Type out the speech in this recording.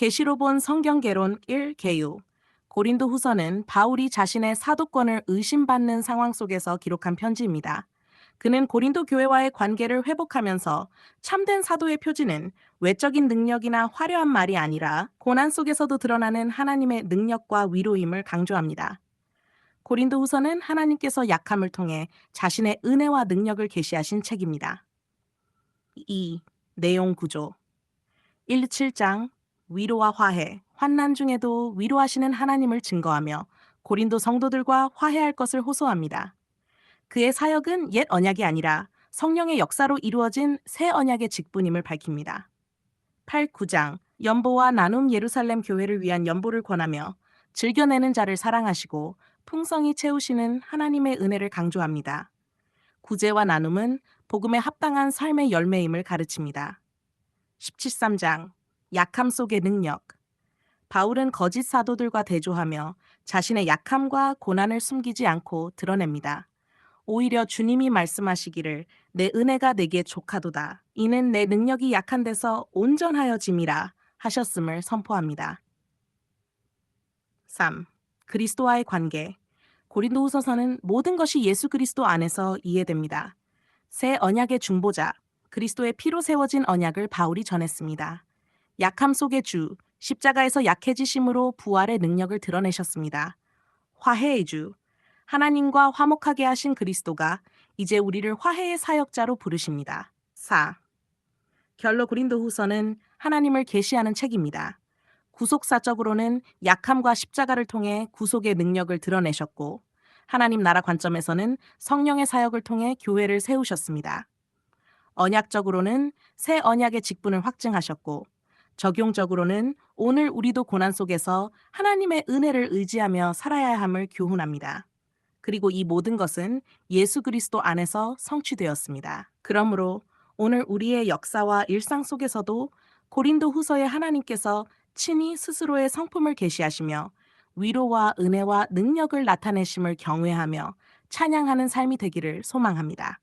계시로 본 성경개론 1 개요. 고린도 후서는 바울이 자신의 사도권을 의심받는 상황 속에서 기록한 편지입니다. 그는 고린도 교회와의 관계를 회복하면서 참된 사도의 표지는 외적인 능력이나 화려한 말이 아니라 고난 속에서도 드러나는 하나님의 능력과 위로임을 강조합니다. 고린도 후서는 하나님께서 약함을 통해 자신의 은혜와 능력을 계시하신 책입니다. 2. 내용 구조 1, 7장 위로와 화해, 환난 중에도 위로하시는 하나님을 증거하며 고린도 성도들과 화해할 것을 호소합니다. 그의 사역은 옛 언약이 아니라 성령의 역사로 이루어진 새 언약의 직분임을 밝힙니다. 8, 9장 연보와 나눔 예루살렘 교회를 위한 연보를 권하며 즐겨내는 자를 사랑하시고 풍성히 채우시는 하나님의 은혜를 강조합니다. 구제와 나눔은 복음에 합당한 삶의 열매임을 가르칩니다. 17, 약함 속의 능력 바울은 거짓 사도들과 대조하며 자신의 약함과 고난을 숨기지 않고 드러냅니다. 오히려 주님이 말씀하시기를 내 은혜가 내게 족하도다. 이는 내 능력이 약한 데서 온전하여짐이라 하셨음을 선포합니다. 3. 그리스도와의 관계 고린도후서서는 모든 것이 예수 그리스도 안에서 이해됩니다. 새 언약의 중보자, 그리스도의 피로 세워진 언약을 바울이 전했습니다. 약함 속의 주, 십자가에서 약해지심으로 부활의 능력을 드러내셨습니다. 화해의 주, 하나님과 화목하게 하신 그리스도가 이제 우리를 화해의 사역자로 부르십니다. 4. 결로 고린도 후서는 하나님을 계시하는 책입니다. 구속사적으로는 약함과 십자가를 통해 구속의 능력을 드러내셨고, 하나님 나라 관점에서는 성령의 사역을 통해 교회를 세우셨습니다. 언약적으로는 새 언약의 직분을 확증하셨고, 적용적으로는 오늘 우리도 고난 속에서 하나님의 은혜를 의지하며 살아야 함을 교훈합니다. 그리고 이 모든 것은 예수 그리스도 안에서 성취되었습니다. 그러므로 오늘 우리의 역사와 일상 속에서도 고린도 후서의 하나님께서 친히 스스로의 성품을 계시하시며 위로와 은혜와 능력을 나타내심을 경외하며 찬양하는 삶이 되기를 소망합니다.